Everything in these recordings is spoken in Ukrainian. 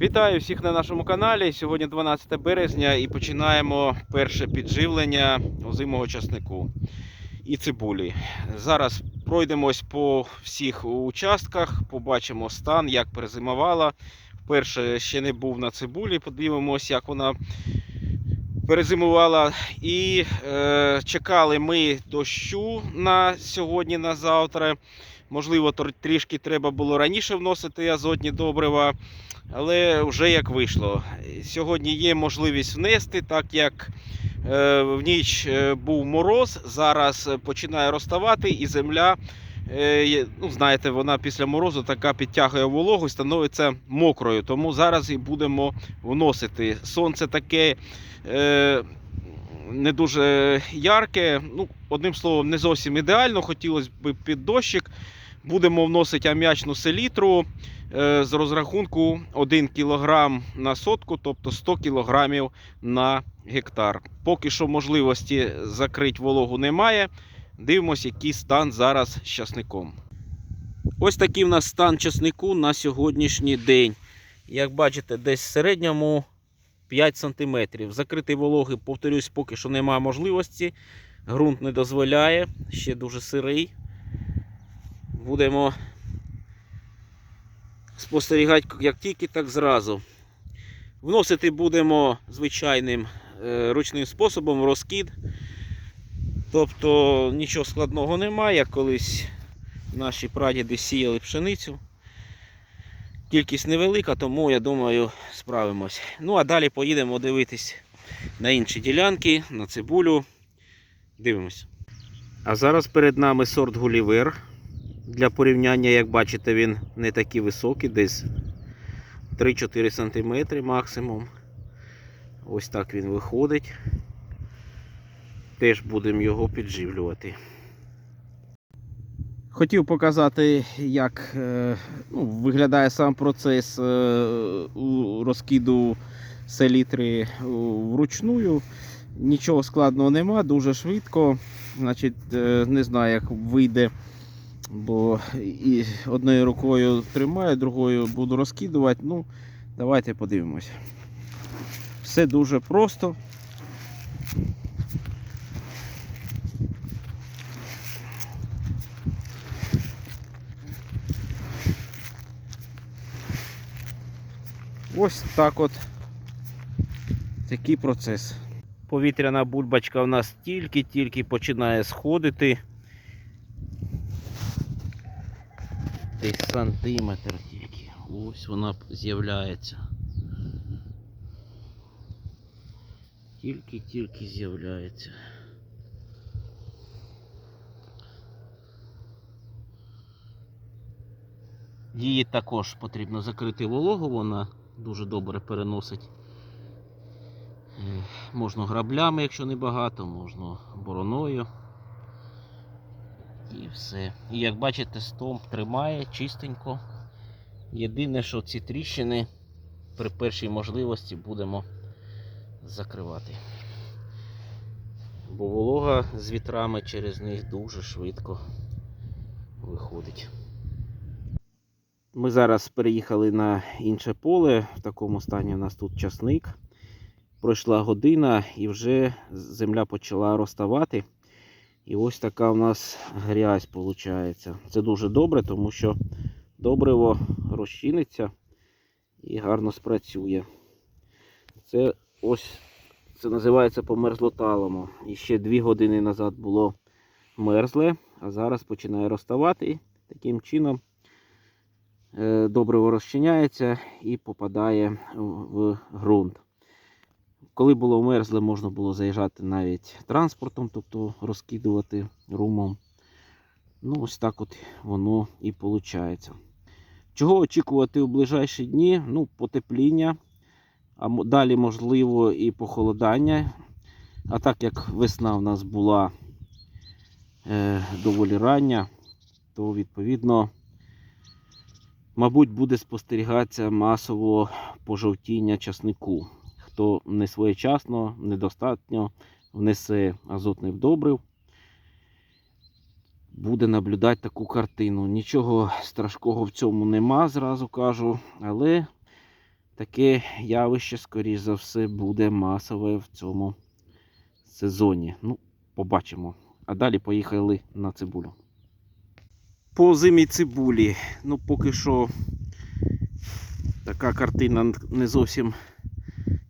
Вітаю всіх на нашому каналі. Сьогодні 12 березня і починаємо перше підживлення озимого часнику і цибулі. Зараз пройдемось по всіх участках, побачимо стан, як перезимувала. Вперше ще не був на цибулі, подивимось, як вона перезимувала. І е, чекали ми дощу на сьогодні, на завтра. Можливо, трішки треба було раніше вносити азотні добрива. Але вже як вийшло. Сьогодні є можливість внести, так як е, в ніч е, був мороз, зараз починає розставати і земля. е, Ну, знаєте, вона після морозу така підтягує вологу і становиться мокрою. Тому зараз і будемо вносити. Сонце таке не дуже ярке. Ну, одним словом, не зовсім ідеально. Хотілося б під дощик. Будемо вносити ам'ячну селітру е, з розрахунку 1 кг на сотку, тобто 100 кг на гектар. Поки що можливості закрити вологу немає. Дивимось, який стан зараз з часником. Ось такий в нас стан часнику на сьогоднішній день. Як бачите, десь в середньому 5 см. Закритий вологи, повторюсь, поки що немає можливості. Грунт не дозволяє, ще дуже сирий. Будемо спостерігати як тільки, так зразу. Вносити будемо звичайним е, ручним способом розкид. Тобто нічого складного немає, як колись наші прадіди сіяли пшеницю. Кількість невелика, тому я думаю, справимось. Ну а далі поїдемо дивитись на інші ділянки, на цибулю. Дивимось. А зараз перед нами сорт Гулівер. Для порівняння, як бачите, він не такий високий, десь 3-4 см максимум. Ось так він виходить. Теж будемо його підживлювати. Хотів показати, як е, ну, виглядає сам процес е, розкиду селітри вручную. Нічого складного нема, дуже швидко. Значить, е, не знаю, як вийде бо і одною рукою тримаю, другою буду розкидувати. Ну, давайте подивимось. Все дуже просто. Ось так от такий процес. Повітряна бульбачка в нас тільки-тільки починає сходити. Десь сантиметр тільки. Ось вона з'являється. Тільки-тільки з'являється. Її також потрібно закрити вологу, вона дуже добре переносить. Можна граблями, якщо не багато, можна бороною. І все. І як бачите, стовп тримає чистенько. Єдине, що ці тріщини при першій можливості будемо закривати. Бо волога з вітрами через них дуже швидко виходить. Ми зараз переїхали на інше поле. В такому стані у нас тут часник. Пройшла година і вже земля почала розставати. І ось така у нас грязь виходить. Це дуже добре, тому що добриво розчиниться і гарно спрацює. Це ось це називається померзлоталомо. І ще дві години назад було мерзле, а зараз починає розставати. Таким чином добриво розчиняється і попадає в ґрунт. Коли було мерзле, можна було заїжджати навіть транспортом, тобто розкидувати румом. Ну, ось так от воно і виходить. Чого очікувати у ближайші дні? Ну, потепління, а далі, можливо, і похолодання. А так як весна в нас була е, доволі рання, то відповідно, мабуть, буде спостерігатися масово пожовтіння часнику хто не своєчасно, недостатньо внесе азотних добрив, буде наблюдати таку картину. Нічого страшного в цьому нема, зразу кажу, але таке явище, скоріш за все, буде масове в цьому сезоні. Ну, побачимо. А далі поїхали на цибулю. По зимій цибулі. Ну, поки що така картина не зовсім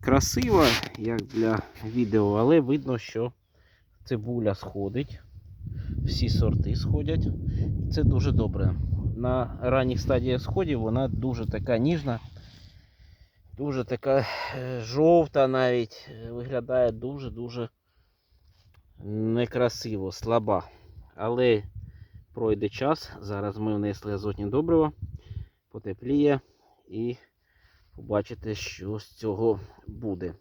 красива, як для відео, але видно, що цибуля сходить. Всі сорти сходять. Це дуже добре. На ранніх стадіях сходів вона дуже така ніжна, дуже така е, жовта навіть. е, Виглядає дуже-дуже некрасиво, слаба. Але пройде час. Зараз ми внесли азотні добрива, потепліє і побачите, що з цього буде.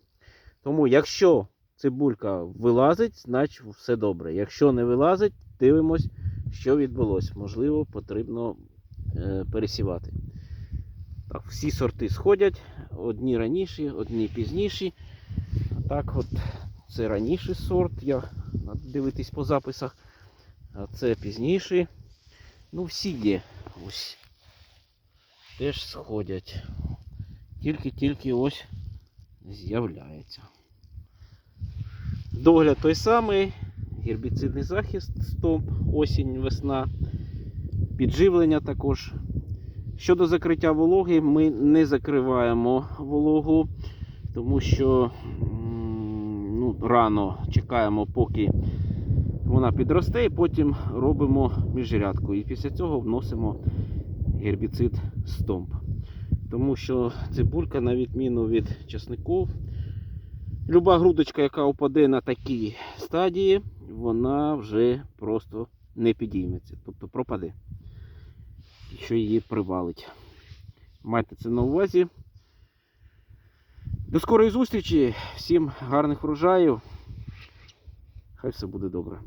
Тому, якщо цибулька вилазить, значить все добре. Якщо не вилазить, дивимось, що відбулося. Можливо, потрібно е, пересівати. Так, всі сорти сходять, одні раніші, одні пізніші. Так от це раніший сорт, я дивитись по записах. А це пізніший. Ну, всі є. Ось. Теж сходять. Тільки-тільки ось з'являється. Догляд той самий, гербіцидний захист, стомп, осінь, весна, підживлення також. Щодо закриття вологи, ми не закриваємо вологу, тому що ну, рано чекаємо, поки вона підросте, і потім робимо міжрядку. І після цього вносимо гербіцид стомп. Тому що цибулька, на відміну від часнику, люба грудочка, яка упаде на такій стадії, вона вже просто не підійметься, тобто пропаде. Що її привалить. Майте це на увазі. До скорої зустрічі, всім гарних врожаїв. Хай все буде добре.